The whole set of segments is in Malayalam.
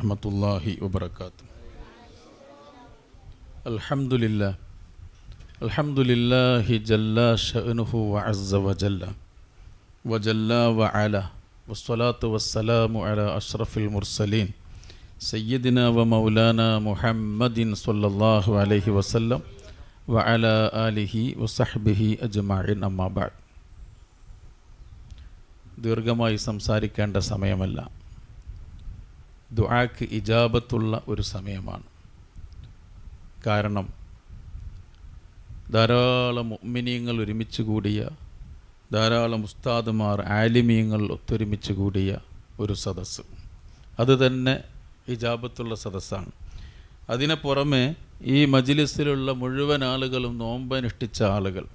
ورحمة الله وبركاته الحمد لله الحمد لله جل شأنه وعز وجل وجل وعلا والصلاة والسلام على أشرف المرسلين سيدنا ومولانا محمد صلى الله عليه وسلم وعلى آله وصحبه أجمعين أما بعد ദീർഘമായി സംസാരിക്കേണ്ട സമയമല്ല ദുആക്ക് ഇജാബത്തുള്ള ഒരു സമയമാണ്. കാരണം ധാരാളം മുഅ്മിനീങ്ങൾ ഒരുമിച്ച് കൂടിയ ധാരാളം ഉസ്താദുമാർ ആലിമീങ്ങൾ ഒത്തൊരുമിച്ച് കൂടിയ ഒരു സദസ്സ്. അത് തന്നെ ഇജാബത്തുള്ള സദസ്സാണ്. അതിന് പുറമെ ഈ മജിലിസിലുള്ള മുഴുവൻ ആളുകളും നോമ്പനുഷ്ഠിച്ച ആളുകൾ.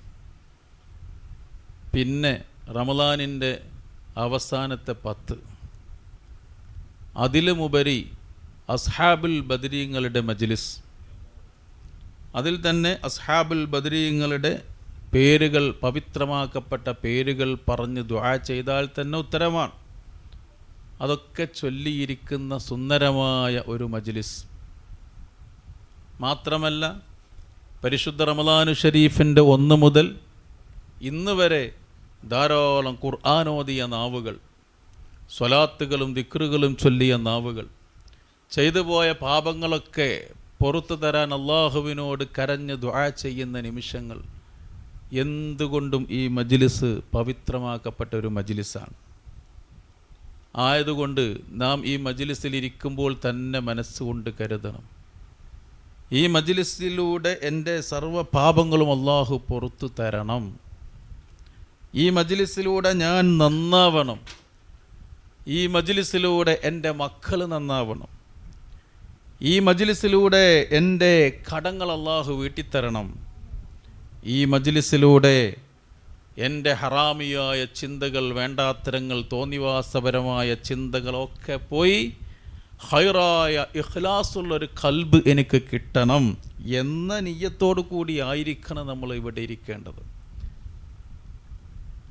പിന്നെ റമദാനിന്റെ അവസാനത്തെ പത്ത് അതിലുമുപരി അസ്ഹാബുൽ ബദരീങ്ങളുടെ മജ്ലിസ്. അതിൽ തന്നെ അസ്ഹാബുൽ ബദരീങ്ങളുടെ പേരുകൾ പവിത്രമാക്കപ്പെട്ട പേരുകൾ പറഞ്ഞ് ദുആ ചെയ്താൽ തന്നെ ഉത്തരമാണ്. അതൊക്കെ ചൊല്ലിയിരിക്കുന്ന സുന്ദരമായ ഒരു മജ്ലിസ്. മാത്രമല്ല പരിശുദ്ധ റമദാനു ഷരീഫിന്റെ ഒന്ന് മുതൽ ഇന്ന് വരെ ധാരാളം ഖുർആാനോദിയ നാവുകൾ സ്വലാത്തുകളും ദിക്റുകളും ചൊല്ലിയ നാവുകൾ. ചെയ്തു പോയ പാപങ്ങളൊക്കെ പുറത്തു തരാൻ അള്ളാഹുവിനോട് കരഞ്ഞ് ദ്വാ ചെയ്യുന്ന നിമിഷങ്ങൾ. എന്തുകൊണ്ടും ഈ മജ്ലിസ് പവിത്രമാക്കപ്പെട്ട ഒരു മജ്ലിസാണ്. ആയതുകൊണ്ട് നാം ഈ മജ്ലിസിൽ ഇരിക്കുമ്പോൾ തന്നെ മനസ്സുകൊണ്ട് കരുതണം. ഈ മജ്ലിസിലൂടെ എന്റെ സർവ പാപങ്ങളും അള്ളാഹു പുറത്തു തരണം. ഈ മജ്ലിസിലൂടെ ഞാൻ നന്നാവണം. ഈ മജ്ലിസിലൂടെ എന്റെ മക്കൾ നന്നാവണം. ഈ മജ്ലിസിലൂടെ എന്റെ കടങ്ങൾ അള്ളാഹു വീട്ടിത്തരണം. ഈ മജ്ലിസിലൂടെ എന്റെ ഹറാമിയായ ചിന്തകൾ വേണ്ടാത്തരങ്ങൾ തോന്നിവാസപരമായ ചിന്തകളൊക്കെ പോയി ഹൈറായ ഇഖ്ലാസുള്ളൊരു കൽബ് എനിക്ക് കിട്ടണം എന്ന നീയത്തോടു കൂടി ആയിരിക്കണം നമ്മൾ ഇവിടെ ഇരിക്കേണ്ടത്.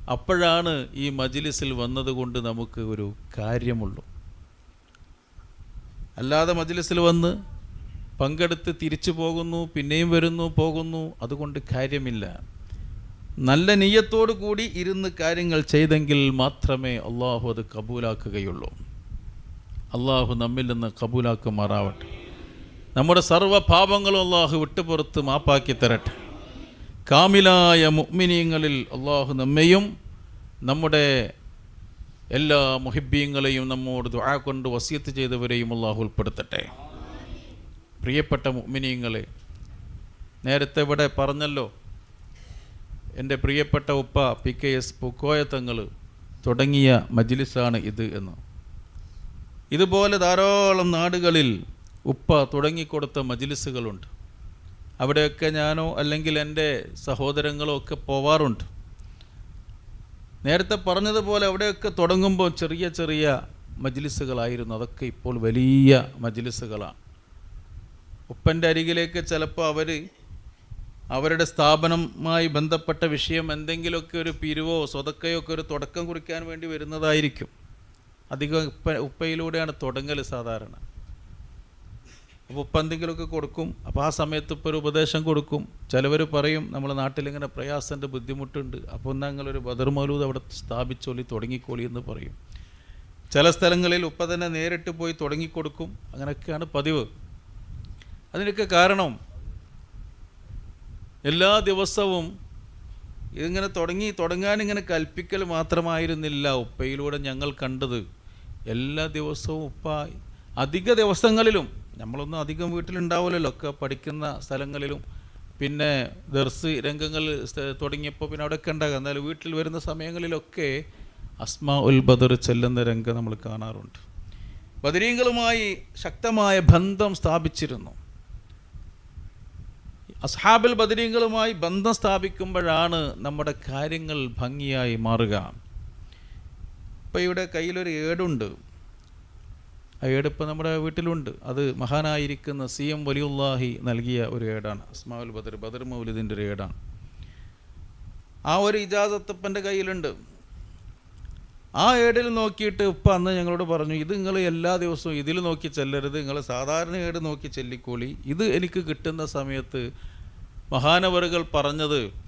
അപ്പോഴാണ് ഈ മജിലിസിൽ വന്നതുകൊണ്ട് നമുക്ക് ഒരു കാര്യമുള്ളൂ. അല്ലാതെ മജിലിസിൽ വന്ന് പങ്കെടുത്ത് തിരിച്ചു പോകുന്നു പിന്നെയും വരുന്നു പോകുന്നു അതുകൊണ്ട് കാര്യമില്ല. നല്ല നീയത്തോടു കൂടി ഇരുന്ന് കാര്യങ്ങൾ ചെയ്തെങ്കിൽ മാത്രമേ അള്ളാഹു അത് കബൂലാക്കുകയുള്ളൂ. അള്ളാഹു നമ്മിൽ നിന്ന് കബൂലാക്കുമാറാവട്ടെ. നമ്മുടെ സർവ പാപങ്ങളും അള്ളാഹു വിട്ടുപുറത്ത് മാപ്പാക്കി തരട്ടെ. കാമിലായ മുഅ്മിനീങ്ങളിൽ അള്ളാഹു നമ്മയും നമ്മുടെ എല്ലാ മുഹിബ്ബീങ്ങളെയും നമ്മോട് ദുആ കൊണ്ട് വസിയത്ത് ചെയ്തവരെയും അള്ളാഹു ഉൾപ്പെടുത്തട്ടെ. പ്രിയപ്പെട്ട മുഅ്മിനീങ്ങളെ നേരത്തെ ഇവിടെ പറഞ്ഞല്ലോ എന്റെ പ്രിയപ്പെട്ട ഉപ്പ P K S Pookoya Thangal തുടങ്ങിയ മജ്ലിസാണ് ഇത് എന്ന്. ഇതുപോലെ ധാരാളം നാടുകളിൽ ഉപ്പ തുടങ്ങിക്കൊടുത്ത മജ്ലിസുകളുണ്ട്. അവിടെയൊക്കെ ഞാനോ അല്ലെങ്കിൽ എന്റെ സഹോദരങ്ങളോ ഒക്കെ പോവാറുണ്ട്. നേരത്തെ പറഞ്ഞതുപോലെ അവിടെയൊക്കെ തുടങ്ങുമ്പോൾ ചെറിയ ചെറിയ മജ്ലിസുകളായിരുന്നു. അതൊക്കെ ഇപ്പോൾ വലിയ മജ്ലിസുകളാണ്. ഉപ്പന്റെ അരികിലേക്ക് ചിലപ്പോൾ അവർ അവരുടെ സ്ഥാപനവുമായി ബന്ധപ്പെട്ട വിഷയം എന്തെങ്കിലുമൊക്കെ ഒരു പിരിവോ സ്വതക്കയോ ഒക്കെ ഒരു തുടക്കം കുറിക്കാൻ വേണ്ടി വരുന്നതായിരിക്കും. അധികം ഉപ്പ ഉപ്പയിലൂടെയാണ് തുടങ്ങൽ സാധാരണ. അപ്പോൾ ഉപ്പ എന്തെങ്കിലുമൊക്കെ കൊടുക്കും. അപ്പോൾ ആ സമയത്ത് ഇപ്പോൾ ഒരു ഉപദേശം കൊടുക്കും. ചിലവർ പറയും നമ്മുടെ നാട്ടിലിങ്ങനെ പ്രയാസന്റെ ബുദ്ധിമുട്ടുണ്ട്. അപ്പോൾ നിങ്ങളൊരു ബദർ മൗലൂദ് അവിടെ സ്ഥാപിച്ചോളി തുടങ്ങിക്കോളി എന്ന് പറയും. ചില സ്ഥലങ്ങളിൽ ഉപ്പ തന്നെ നേരിട്ട് പോയി തുടങ്ങിക്കൊടുക്കും. അങ്ങനെയൊക്കെയാണ് പതിവ്. അതിനൊക്കെ കാരണം എല്ലാ ദിവസവും ഇതിങ്ങനെ തുടങ്ങി തുടങ്ങാൻ ഇങ്ങനെ കൽപ്പിക്കൽ മാത്രമായിരുന്നില്ല ഉപ്പയിലൂടെ ഞങ്ങൾ കണ്ടത്. എല്ലാ ദിവസവും ഉപ്പ അധിക ദിവസങ്ങളിലും നമ്മളൊന്നും അധികം വീട്ടിലുണ്ടാവില്ലല്ലോ ഒക്കെ പഠിക്കുന്ന സ്ഥലങ്ങളിലും. പിന്നെ ദർസ് രംഗങ്ങൾ തുടങ്ങിയപ്പോൾ പിന്നെ അവിടെയൊക്കെ ഉണ്ടാകും. എന്നാലും വീട്ടിൽ വരുന്ന സമയങ്ങളിലൊക്കെ അസ്മാ ഉൽ ബദർ ചെല്ലുന്ന രംഗം നമ്മൾ കാണാറുണ്ട്. ബദരീങ്ങളുമായി ശക്തമായ ബന്ധം സ്ഥാപിച്ചിരുന്നു. അസ്ഹാബിൽ ബദരീങ്ങളുമായി ബന്ധം സ്ഥാപിക്കുമ്പോഴാണ് നമ്മുടെ കാര്യങ്ങൾ ഭംഗിയായി മാറുക. ഇപ്പം ഇവിടെ കയ്യിലൊരു ഏടുണ്ട്. ഏട് ഇപ്പം നമ്മുടെ വീട്ടിലുണ്ട്. അത് മഹാനായിരിക്കുന്ന സി എം വലിയുല്ലാഹി നൽകിയ ഒരു ഏടാണ്. അസ്മാവുൽ ബദർ ബദർ മൗലിദിന്റെ ഒരു ഏടാണ്. ആ ഒരു ഇജാസത്തപ്പന്റെ കയ്യിലുണ്ട്. ആ ഏടിൽ നോക്കിയിട്ട് ഇപ്പം അന്ന് ഞങ്ങളോട് പറഞ്ഞു ഇത് നിങ്ങൾ എല്ലാ ദിവസവും ഇതിൽ നോക്കി ചെല്ലരുത്. നിങ്ങൾ സാധാരണ ഏട് നോക്കി ചെല്ലിക്കോളി. ഇത് എനിക്ക് കിട്ടുന്ന സമയത്ത് മഹാനവറുകൾ പറഞ്ഞത്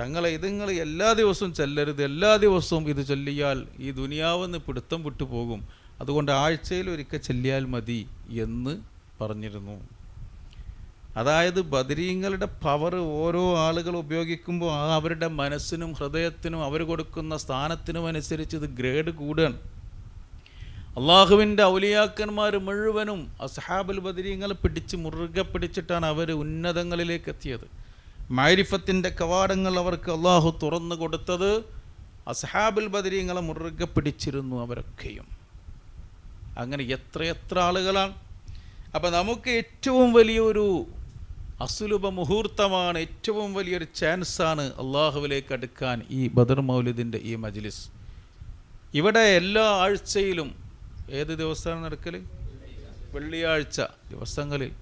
തങ്ങളെ ഇത് നിങ്ങൾ എല്ലാ ദിവസവും ചെല്ലരുത്. എല്ലാ ദിവസവും ഇത് ചൊല്ലിയാൽ ഈ ദുനിയാവെന്ന് പിടുത്തം വിട്ടു പോകും അതുകൊണ്ട് ആഴ്ചയിൽ ഒരിക്കൽ ചെല്ലിയാൽ മതി എന്ന് പറഞ്ഞിരുന്നു. അതായത് ബദരീങ്ങളുടെ പവർ ഓരോ ആളുകൾ ഉപയോഗിക്കുമ്പോൾ അവരുടെ മനസ്സിനും ഹൃദയത്തിനും അവർ കൊടുക്കുന്ന സ്ഥാനത്തിനും അനുസരിച്ച് ഇത് ഗ്രേഡ് കൂടുകയാണ്. അള്ളാഹുവിന്റെ ഔലിയാക്കന്മാർ മുഴുവനും അസഹാബുൽ ബദരീങ്ങൾ പിടിച്ച് മുറുകെ പിടിച്ചിട്ടാണ് അവർ ഉന്നതങ്ങളിലേക്ക് എത്തിയത്. മാരിഫത്തിന്റെ കവാടങ്ങൾ അവർക്ക് അള്ളാഹു തുറന്നു കൊടുത്തത് അസഹാബുൽ ബദരീങ്ങളെ മുറുകെ പിടിച്ചിരുന്നു അവരൊക്കെയും. അങ്ങനെ എത്ര എത്ര ആളുകളാണ്. അപ്പം നമുക്ക് ഏറ്റവും വലിയൊരു അസുലഭ മുഹൂർത്തമാണ് ഏറ്റവും വലിയൊരു ചാൻസാണ് അള്ളാഹുവിലേക്ക് അടുക്കാൻ ഈ ബദർ മൗലിദിന്റെ ഈ മജ്ലിസ്. ഇവിടെ എല്ലാ ആഴ്ചയിലും ഏത് ദിവസമാണ് നടക്കൽ വെള്ളിയാഴ്ച ദിവസങ്ങളിൽ.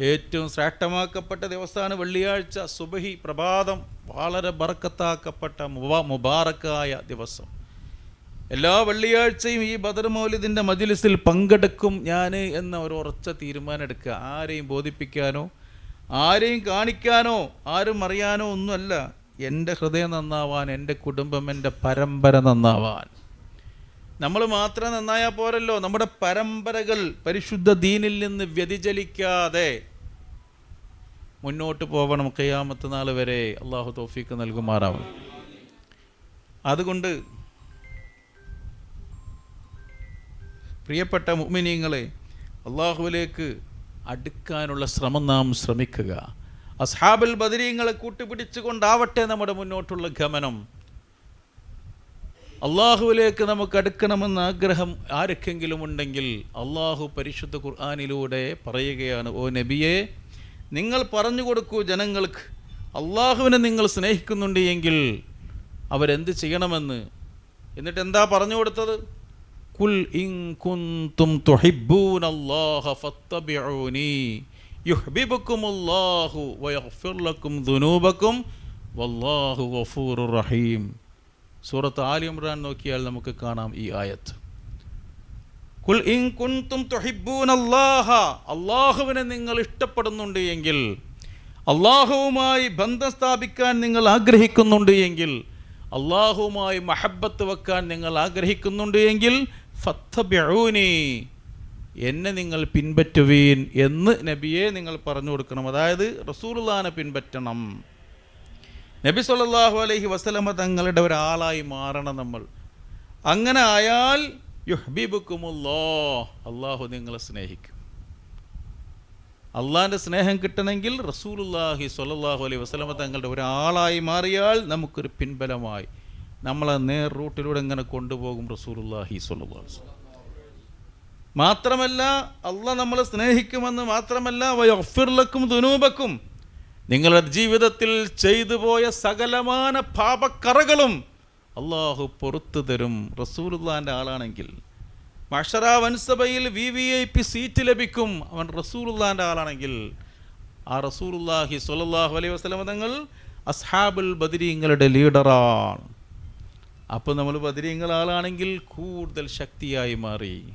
ഏറ്റവും ശ്രേഷ്ഠമാക്കപ്പെട്ട ദിവസമാണ് വെള്ളിയാഴ്ച സുബഹി പ്രഭാതം വളരെ ബറക്കത്താക്കപ്പെട്ട മുബാ- മുബാറക്കായ ദിവസം. എല്ലാ വെള്ളിയാഴ്ചയും ഈ ബദർ മൗലിദിന്റെ മജിലിസിൽ പങ്കെടുക്കും ഞാൻ എന്ന ഒരു ഉറച്ച തീരുമാനം എടുക്കുക. ആരെയും ബോധിപ്പിക്കാനോ ആരെയും കാണിക്കാനോ ആരും അറിയാനോ ഒന്നുമല്ല. എന്റെ ഹൃദയം നന്നാവാൻ എന്റെ കുടുംബം എന്റെ പരമ്പര നന്നാവാൻ. നമ്മൾ മാത്രം നന്നായാൽ പോരല്ലോ. നമ്മുടെ പരമ്പരകൾ പരിശുദ്ധ ദീനിൽ നിന്ന് വ്യതിചലിക്കാതെ മുന്നോട്ട് പോകണം കയ്യാമത്ത് നാൾ വരെ. അള്ളാഹു തോഫീക്ക് നൽകുമാറാവണം അതുകൊണ്ട് പ്രിയപ്പെട്ട മുഅ്മിനീങ്ങളെ അള്ളാഹുവിലേക്ക് അടുക്കാനുള്ള ശ്രമം നാം ശ്രമിക്കുക. അസ്ഹാബൽ ബദരീങ്ങളെ കൂട്ടുപിടിച്ചുകൊണ്ടാവട്ടെ നമ്മുടെ മുന്നോട്ടുള്ള ഗമനം. അള്ളാഹുവിലേക്ക് നമുക്ക് അടുക്കണമെന്ന ആഗ്രഹം ആരൊക്കെങ്കിലും ഉണ്ടെങ്കിൽ അള്ളാഹു പരിശുദ്ധ ഖുർആാനിലൂടെ പറയുകയാണ് ഓ നബിയെ നിങ്ങൾ പറഞ്ഞു കൊടുക്കൂ ജനങ്ങൾക്ക് അള്ളാഹുവിനെ നിങ്ങൾ സ്നേഹിക്കുന്നുണ്ട് എങ്കിൽ അവരെന്ത് ചെയ്യണമെന്ന്? എന്നിട്ട് എന്താ പറഞ്ഞു കൊടുത്തത്? കുൽ ഇൻ കുന്തും തുഹിബ്ബൂന അല്ലാഹ ഫത്തബിഊനി യുഹ്ബിബുക്കുമുല്ലാഹു വയഗ്ഫിർ ലക്കും ദുനൂബക്കും വല്ലാഹു ഗഫൂറുർ റഹീം സൂറത്ത് ആലി ഇമ്രാൻ നോക്കിയാൽ നമുക്ക് കാണാം ഈ ആയത്ത്. കുൽ ഇൻ കുന്തും തുഹിബ്ബൂന അല്ലാഹ. അല്ലാഹുവിനെ നിങ്ങൾ ഇഷ്ടപ്പെടുന്നുണ്ട് എങ്കിൽ അള്ളാഹുവുമായി ബന്ധം സ്ഥാപിക്കാൻ നിങ്ങൾ ആഗ്രഹിക്കുന്നുണ്ട് എങ്കിൽ അള്ളാഹുവുമായി മഹബത്ത് വെക്കാൻ നിങ്ങൾ ആഗ്രഹിക്കുന്നുണ്ട് എങ്കിൽ ഫത്തബിഊനി എന്നെ നിങ്ങൾ പിൻപറ്റുവീൻ എന്ന് നബിയെ നിങ്ങൾ പറഞ്ഞു കൊടുക്കണം. അതായത് റസൂലുള്ളാനെ പിൻപറ്റണം. നബി സല്ലല്ലാഹു അലൈഹി വസല്ലമ തങ്ങളുടെ ഒരാളായി മാറണം നമ്മൾ. അങ്ങനെ ആയാൽ യുഹബിബുക്കുമുല്ലോ അള്ളാഹു നിങ്ങളെ സ്നേഹിക്കും. അള്ളാഹിന്റെ സ്നേഹം കിട്ടണമെങ്കിൽ റസൂലുല്ലാഹി സ്വല്ലല്ലാഹു അലൈഹി വസല്ലമ തങ്ങളുടെ ഒരാളായി മാറിയാൽ നമുക്കൊരു പിൻബലമായി. നമ്മളെ നേർ റൂട്ടിലൂടെ ഇങ്ങനെ കൊണ്ടുപോകും റസൂലുല്ലാഹി വസല്ലം. മാത്രമല്ല അള്ളാഹ് നമ്മളെ സ്നേഹിക്കുമെന്ന് മാത്രമല്ല വയഫിർലക്കും ദുനൂബക്കും. നിങ്ങളുടെ ജീവിതത്തിൽ ചെയ്തു പോയ സകലമാന പാപക്കറകളും അള്ളാഹു പുറത്തു തരും. റസൂലുള്ളാന്റെ ആളാണെങ്കിൽ മഷറ വൻസഭയിൽ V V I P seat ലഭിക്കും. അവൻ റസൂലുള്ളാന്റെ ആളാണെങ്കിൽ ആ റസൂലുള്ളാഹി സ്വല്ലല്ലാഹു അലൈഹി വസല്ലം തങ്ങൾ അസ്ഹാബുൽ നിങ്ങളുടെ ലീഡറാണ് അപ്പോൾ നമ്മൾ ബദരീങ്ങൾ ആളാണെങ്കിൽ കൂടുതൽ ശക്തിയായി മാറി.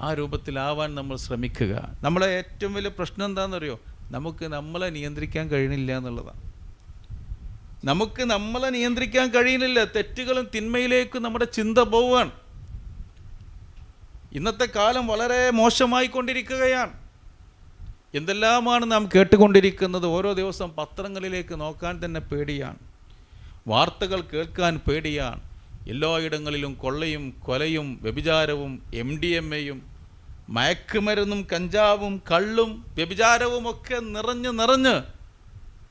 ആ രൂപത്തിലാവാൻ നമ്മൾ ശ്രമിക്കുക. നമ്മളെ ഏറ്റവും വലിയ പ്രശ്നം എന്താണെന്നറിയോ നമുക്ക് നമ്മളെ നിയന്ത്രിക്കാൻ കഴിയണില്ല എന്നുള്ളതാണ്. നമുക്ക് നമ്മളെ നിയന്ത്രിക്കാൻ കഴിയുന്നില്ല. തെറ്റുകളും തിന്മയിലേക്കും നമ്മുടെ ചിന്ത പോവുകയാണ്. ഇന്നത്തെ കാലം വളരെ മോശമായി കൊണ്ടിരിക്കുകയാണ് എന്തെല്ലാമാണ് നാം കേട്ടുകൊണ്ടിരിക്കുന്നത്? ഓരോ ദിവസം പത്രങ്ങളിലേക്ക് നോക്കാൻ തന്നെ പേടിയാണ്. വാർത്തകൾ കേൾക്കാൻ പേടിയാണ്. എല്ലായിടങ്ങളിലും കൊള്ളയും കൊലയും വ്യഭിചാരവും എം ഡി എം എയും മയക്കുമരുന്നും കഞ്ചാവും കള്ളും വ്യഭിചാരവും ഒക്കെ നിറഞ്ഞ് നിറഞ്ഞ്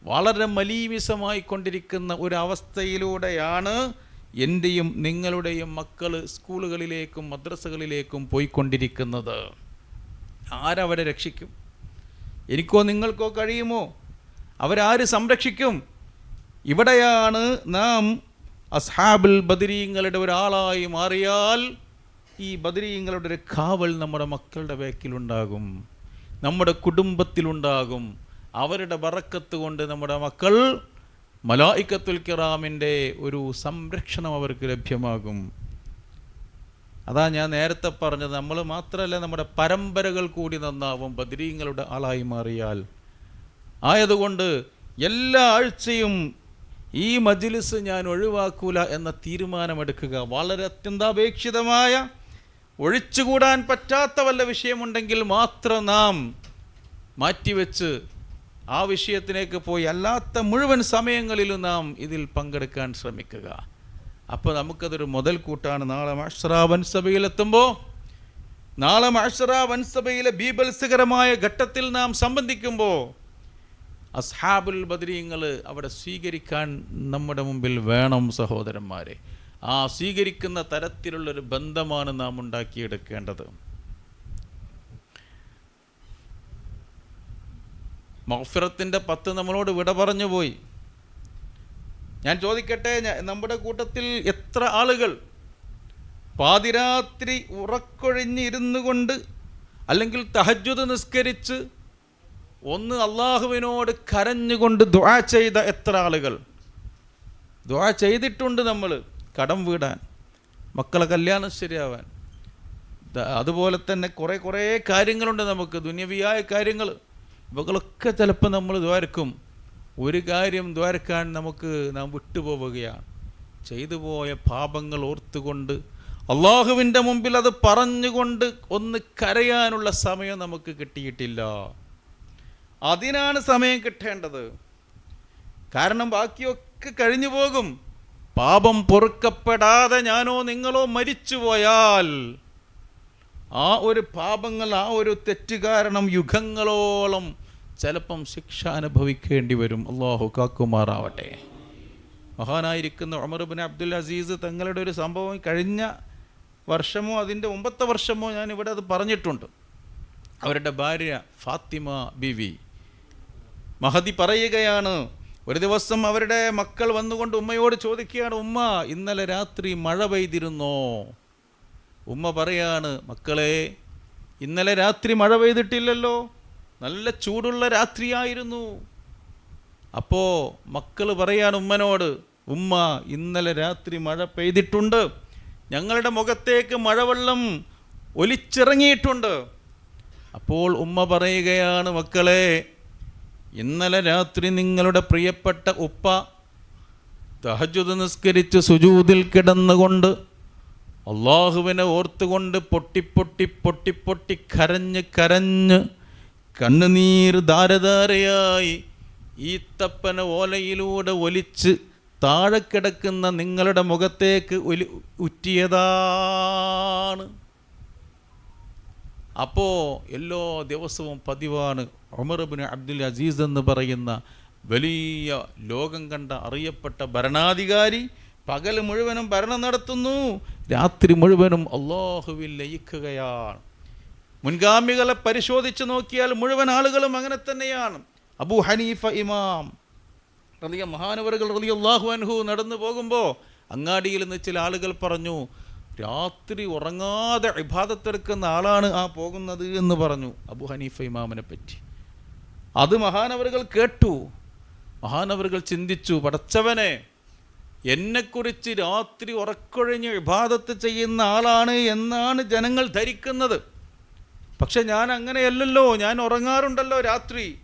വളരെ മലീമിസമായി കൊണ്ടിരിക്കുന്ന ഒരവസ്ഥയിലൂടെയാണ് എന്റെയും നിങ്ങളുടെയും മക്കൾ സ്കൂളുകളിലേക്കും മദ്രസകളിലേക്കും പോയിക്കൊണ്ടിരിക്കുന്നത്. ആരവരെ രക്ഷിക്കും? എനിക്കോ നിങ്ങൾക്കോ കഴിയുമോ? അവരാര് സംരക്ഷിക്കും? ഇവിടെയാണ് നാം അസ്ഹാബിൽ ബദരീങ്ങളുടെ ഒരാളായി മാറിയാൽ ഈ ബദരീങ്ങളുടെ ഒരു കാവൽ നമ്മുടെ മക്കളുടെ വേക്കിലുണ്ടാകും നമ്മുടെ കുടുംബത്തിലുണ്ടാകും. അവരുടെ ബറക്കത്ത് കൊണ്ട് നമ്മുടെ മക്കൾ മലായിക്കത്തുൽ കിറാമിന്റെ ഒരു സംരക്ഷണം അവർക്ക് ലഭ്യമാകും. അതാ ഞാൻ നേരത്തെ പറഞ്ഞത് നമ്മൾ മാത്രമല്ല നമ്മുടെ പരമ്പരകൾ കൂടി നന്നാവും ബദരീങ്ങളുടെ ആളായി മാറിയാൽ. ആയതുകൊണ്ട് എല്ലാ ആഴ്ചയും ഈ മജ്ലിസ് ഞാൻ ഒഴിവാക്കൂല എന്ന തീരുമാനമെടുക്കുക വളരെ അത്യന്താപേക്ഷിതമായ ഒഴിച്ചുകൂടാൻ പറ്റാത്ത വല്ല വിഷയമുണ്ടെങ്കിൽ മാത്രം നാം മാറ്റിവെച്ച് ആ വിഷയത്തിലേക്ക് പോയി അല്ലാത്ത മുഴുവൻ സമയങ്ങളിലും നാം ഇതിൽ പങ്കെടുക്കാൻ ശ്രമിക്കുക. അപ്പോൾ നമുക്കതൊരു മുതൽക്കൂട്ടാണ് നാളെ മാഷ്റാ വൻസഭയിലെത്തുമ്പോൾ നാളെ മാഷറാവൻ സഭയിലെ ബീബത്സകരമായ ഘട്ടത്തിൽ നാം സംബന്ധിക്കുമ്പോൾ അസ്ഹാബുൽ ബദരീങ്ങൾ അവിടെ സ്വീകരിക്കാൻ നമ്മുടെ മുമ്പിൽ വേണം സഹോദരന്മാരെ. ആ സ്വീകരിക്കുന്ന തരത്തിലുള്ളൊരു ബന്ധമാണ് നാം ഉണ്ടാക്കിയെടുക്കേണ്ടത്. മഹഫിറത്തിന്റെ പത്ത് നമ്മളോട് വിട പറഞ്ഞു പോയി. ഞാൻ ചോദിക്കട്ടെ നമ്മുടെ കൂട്ടത്തിൽ എത്ര ആളുകൾ പാതിരാത്രി ഉറക്കൊഴിഞ്ഞിരുന്നു കൊണ്ട് അല്ലെങ്കിൽ തഹജ്ജുദ് നിസ്കരിച്ച് ഒന്ന് അള്ളാഹുവിനോട് കരഞ്ഞുകൊണ്ട് ദുആ ചെയ്ത എത്ര ആളുകൾ? ദുആ ചെയ്തിട്ടുണ്ട് നമ്മൾ. കടം വീടാൻ മക്കളെ കല്യാണം ശരിയാവാൻ. അതുപോലെ തന്നെ കുറേ കുറേ കാര്യങ്ങളുണ്ട് നമുക്ക്. ദുന്യവിയായ കാര്യങ്ങൾ. ഇവകളൊക്കെ ചിലപ്പോൾ നമ്മൾ ദ്വാരക്കും. ഒരു കാര്യം ദ്വാരക്കാൻ നമുക്ക് നാം വിട്ടുപോവുകയാണ്. ചെയ്തു പോയ പാപങ്ങൾ ഓർത്തുകൊണ്ട് അള്ളാഹുവിന്റെ മുമ്പിൽ അത് പറഞ്ഞുകൊണ്ട് ഒന്ന് കരയാനുള്ള സമയം നമുക്ക് കിട്ടിയിട്ടില്ല. അതിനാണ് സമയം കിട്ടേണ്ടത്. കാരണം ബാക്കിയൊക്കെ കഴിഞ്ഞു പോകും. പാപം പൊറുക്കപ്പെടാതെ ഞാനോ നിങ്ങളോ മരിച്ചു പോയാൽ ആ ഒരു പാപങ്ങൾ ആ ഒരു തെറ്റ് കാരണം യുഗങ്ങളോളം ചിലപ്പം ശിക്ഷ അനുഭവിക്കേണ്ടി വരും. അള്ളാഹു കാക്കുമാറാവട്ടെ. മഹാനായിരിക്കുന്ന ഉമർബിൻ അബ്ദുൽ അസീസ് തങ്ങളുടെ ഒരു സംഭവം കഴിഞ്ഞ വർഷമോ അതിന്റെ മുമ്പത്തെ വർഷമോ ഞാൻ ഇവിടെ അത് പറഞ്ഞിട്ടുണ്ട്. അവരുടെ ഭാര്യ ഫാത്തിമ ബിവി. മഹതി പറയുകയാണ് ഒരു ദിവസം അവരുടെ മക്കൾ വന്നുകൊണ്ട് ഉമ്മയോട് ചോദിക്കുകയാണ് ഉമ്മ ഇന്നലെ രാത്രി മഴ പെയ്തിരുന്നോ? ഉമ്മ പറയാണ് മക്കളെ ഇന്നലെ രാത്രി മഴ പെയ്തിട്ടില്ലല്ലോ നല്ല ചൂടുള്ള രാത്രിയായിരുന്നു. അപ്പോൾ മക്കൾ പറയാൻ ഉമ്മനോട് ഉമ്മ ഇന്നലെ രാത്രി മഴ പെയ്തിട്ടുണ്ട്. ഞങ്ങളുടെ മുഖത്തേക്ക് മഴവെള്ളം ഒലിച്ചിറങ്ങിയിട്ടുണ്ട്. അപ്പോൾ ഉമ്മ പറയുകയാണ് മക്കളെ ഇന്നലെ രാത്രി നിങ്ങളുടെ പ്രിയപ്പെട്ട ഉപ്പ തഹജുദ് നിസ്കരിച്ച് സുജൂതിൽ കിടന്നുകൊണ്ട് അള്ളാഹുവിനെ ഓർത്തുകൊണ്ട് പൊട്ടി പൊട്ടി പൊട്ടി പൊട്ടി കരഞ്ഞ് കരഞ്ഞ് കണ്ണുനീർ ധാരധാരയായി ഈത്തപ്പന ഓലയിലൂടെ ഒലിച്ച് താഴെ കിടക്കുന്ന നിങ്ങളുടെ മുഖത്തേക്ക് ഒലി ഉറ്റിയതാണ്. അപ്പോൾ എല്ലാ ദിവസവും പതിവാണ് ഉമർബിൻ അബ്ദുൽ അസീസ് എന്ന് പറയുന്ന വലിയ ലോകം കണ്ട അറിയപ്പെട്ട ഭരണാധികാരി പകൽ മുഴുവനും ഭരണം നടത്തുന്നു. രാത്രി മുഴുവനും അള്ളാഹുവിൽ ലയിക്കുകയാണ്. മുൻഗാമികളെ പരിശോധിച്ച് നോക്കിയാൽ മുഴുവൻ ആളുകളും അങ്ങനെ തന്നെയാണ്. അബു ഹനീഫ ഇമാം റലിയ മഹാനവറുകൾ റലിയ അള്ളാഹു അൻഹു നടന്നു പോകുമ്പോൾ അങ്ങാടിയിൽ നിന്ന് ചില ആളുകൾ പറഞ്ഞു രാത്രി ഉറങ്ങാതെ ഇബാദത്തെടുക്കുന്ന ആളാണ് ആ പോകുന്നത് എന്ന് പറഞ്ഞു അബു ഹനീഫ ഇമാമിനെ പറ്റി. അത് മഹാനവറുകൾ കേട്ടു. മഹാനവറുകൾ ചിന്തിച്ചു പടച്ചവനെ എന്നെക്കുറിച്ച് രാത്രി ഉറക്കൊഴിഞ്ഞ് ഇബാദത്ത് ചെയ്യുന്ന ആളാണ് എന്നാണ് ജനങ്ങൾ ധരിക്കുന്നത്. പക്ഷെ ഞാൻ അങ്ങനെയല്ലല്ലോ ഞാൻ ഉറങ്ങാറുണ്ടല്ലോ രാത്രി.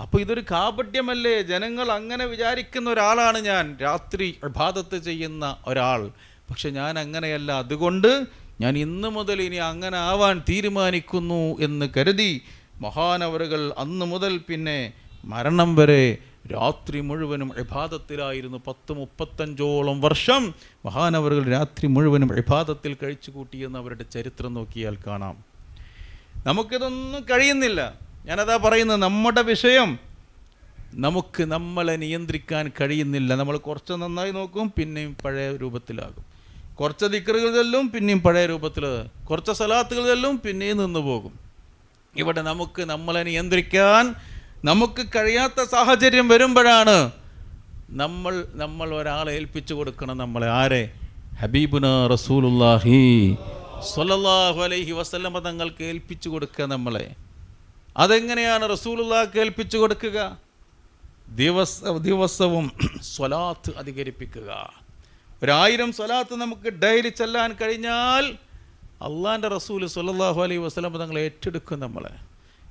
അപ്പോൾ ഇതൊരു കാപട്യമല്ലേ? ജനങ്ങൾ അങ്ങനെ വിചാരിക്കുന്ന ഒരാളാണ് ഞാൻ. രാത്രി ഇബാദത്ത് ചെയ്യുന്ന ഒരാൾ. പക്ഷെ ഞാൻ അങ്ങനെയല്ല. അതുകൊണ്ട് ഞാൻ ഇന്നു മുതൽ ഇനി അങ്ങനെ ആവാൻ തീരുമാനിക്കുന്നു എന്ന് കരുതി മഹാനവറുകൾ അന്ന് മുതൽ പിന്നെ മരണം വരെ രാത്രി മുഴുവനും ഇബാദത്തിലായിരുന്നു. പത്ത് മുപ്പത്തഞ്ചോളം വർഷം മഹാനവറുകൾ രാത്രി മുഴുവനും ഇബാദത്തിൽ കഴിച്ചു കൂട്ടിയെന്ന് അവരുടെ ചരിത്രം നോക്കിയാൽ കാണാം. നമുക്കിതൊന്നും കഴിയുന്നില്ല. ഞാനതാ പറയുന്നത് നമ്മുടെ വിഷയം. നമുക്ക് നമ്മളെ നിയന്ത്രിക്കാൻ കഴിയുന്നില്ല. നമ്മൾ കുറച്ച് നന്നായി നോക്കും പിന്നെയും പഴയ രൂപത്തിലാകും. കുറച്ച് ദിക്കറുകൾ ചെല്ലും പിന്നെയും പഴയ രൂപത്തിൽ കുറച്ച് സലാത്തുകൾ ചെല്ലും പിന്നെയും നിന്ന് പോകും. ഇവിടെ നമുക്ക് നമ്മളെ നിയന്ത്രിക്കാൻ നമുക്ക് കഴിയാത്ത സാഹചര്യം വരുമ്പോഴാണ് നമ്മൾ നമ്മൾ ഒരാളെ ഏൽപ്പിച്ചു കൊടുക്കണം നമ്മളെ. ആരെ? ഹബീബുന റസൂലുല്ലാഹി സ്വല്ലല്ലാഹു അലൈഹി വസ്ലമ തങ്ങൾക്ക് ഏൽപ്പിച്ചു കൊടുക്കുക നമ്മളെ. അതെങ്ങനെയാണ് റസൂലുള്ളാഹ്ക്ക് ഏൽപ്പിച്ചു കൊടുക്കുക? ദിവസ ദിവസവും സ്വലാത്ത് അധികരിപ്പിക്കുക. ഒരായിരം സ്വലാത്ത് നമുക്ക് ഡെയിലി ചെല്ലാൻ കഴിഞ്ഞാൽ അള്ളാന്റെ റസൂൽ സുല്ലാഹു അലൈ വസല്ലം തങ്ങൾ ഏറ്റെടുക്കും നമ്മളെ.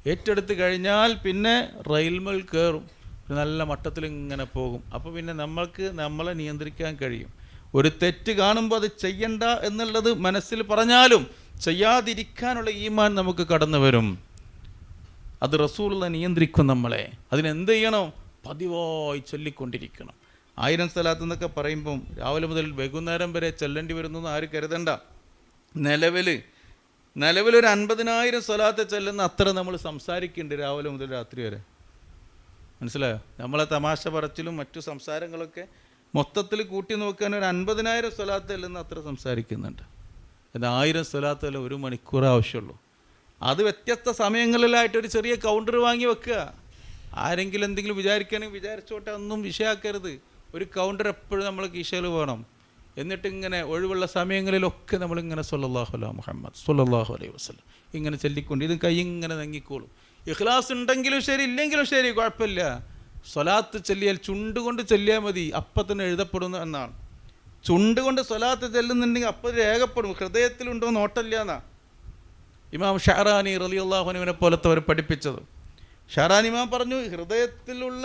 ഏറ്റെടുത്ത് കഴിഞ്ഞാൽ പിന്നെ റെയിൽമൽ കയറും. നല്ല മട്ടത്തിൽ ഇങ്ങനെ പോകും. അപ്പോൾ പിന്നെ നമ്മൾക്ക് നമ്മളെ നിയന്ത്രിക്കാൻ കഴിയും. ഒരു തെറ്റ് കാണുമ്പോൾ അത് ചെയ്യണ്ട എന്നുള്ളത് മനസ്സിൽ പറഞ്ഞാലും ചെയ്യാതിരിക്കാനുള്ള ഈമാൻ നമുക്ക് കടന്നു വരും. അത് റസൂലുള്ള നിയന്ത്രിക്കും നമ്മളെ. അതിനെന്ത് ചെയ്യണം? പതിവായി ചൊല്ലിക്കൊണ്ടിരിക്കണം. ആയിരം സ്ഥലത്ത് എന്നൊക്കെ പറയുമ്പം രാവിലെ മുതൽ വൈകുന്നേരം വരെ ചെല്ലേണ്ടി വരുന്നു ആര് കരുതണ്ട. നിലവിൽ നിലവിലൊരു അൻപതിനായിരം സ്വലാത്ത് ചെല്ലുന്ന അത്ര നമ്മൾ സംസാരിക്കുന്നുണ്ട് രാവിലെ മുതൽ രാത്രി വരെ. മനസ്സിലായോ? നമ്മളെ തമാശ പറച്ചിലും മറ്റു സംസാരങ്ങളൊക്കെ മൊത്തത്തിൽ കൂട്ടി നോക്കാൻ ഒരു അൻപതിനായിരം സ്വലാത്ത് ചെല്ലുന്ന അത്ര സംസാരിക്കുന്നുണ്ട്. അത് ആയിരം സ്വലാത്ത് അല്ല ഒരു മണിക്കൂർ ആവശ്യമുള്ളൂ. അത് വ്യത്യസ്ത സമയങ്ങളിലായിട്ട് ഒരു ചെറിയ കൗണ്ടർ വാങ്ങി വെക്കുക. ആരെങ്കിലും എന്തെങ്കിലും വിചാരിക്കുകയാണെങ്കിൽ വിചാരിച്ചോട്ടെ ഒന്നും വിഷയാക്കരുത്. ഒരു കൗണ്ടർ എപ്പോഴും നമ്മൾ കീശയിൽ വേണം. എന്നിട്ട് ഇങ്ങനെ ഒഴിവുള്ള സമയങ്ങളിലൊക്കെ നമ്മളിങ്ങനെ സല്ലല്ലാഹു അല്ല മുഹമ്മദ് സല്ലല്ലാഹു അലൈഹി വസ്ലം ഇങ്ങനെ ചൊല്ലിക്കൊണ്ട് ഇത് കൈ ഇങ്ങനെ നങ്ങിക്കോളും. ഇഖ്ലാസ് ഉണ്ടെങ്കിലും ശരി ഇല്ലെങ്കിലും ശരി കുഴപ്പമില്ല. സ്വലാത്ത് ചൊല്ലിയാൽ ചുണ്ടുകൊണ്ട് ചൊല്ലിയാൽ മതി അപ്പം തന്നെ എഴുതപ്പെടുന്നു എന്നാണ്. ചുണ്ടുകൊണ്ട് സ്വലാത്ത് ചെല്ലുന്നുണ്ടെങ്കിൽ അപ്പം രേഖപ്പെടും ഹൃദയത്തിലുണ്ടോ നോട്ടല്ല എന്നാ ഇമാം ഷാറാനി റലി അള്ളാഹുനുവിനെ പോലത്തെ അവർ പഠിപ്പിച്ചത്. ഷാറാൻ ഇമാം പറഞ്ഞു ഹൃദയത്തിലുള്ള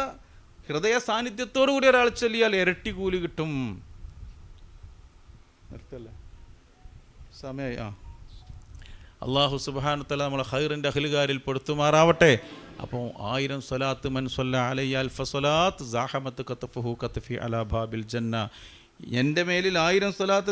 ഹൃദയ സാന്നിധ്യത്തോടു കൂടി ഒരാൾ ചൊല്ലിയാൽ ഇരട്ടി കൂലി കിട്ടും. ആ. അള്ളാഹു സുബാനത്തല നമ്മളെ ഹൈറിന്റെ അഖിലുകാരിൽ പെടുത്തുമാറാവട്ടെ അപ്പോൾ ആയിരം സ്വലാത്ത് മൻ അൽഫ സ്വലാത്ത് സാഹമത്ത് കത്തഫുഹു ജന്ന. എന്റെ മേലിൽ ആയിരം സ്വലാത്ത്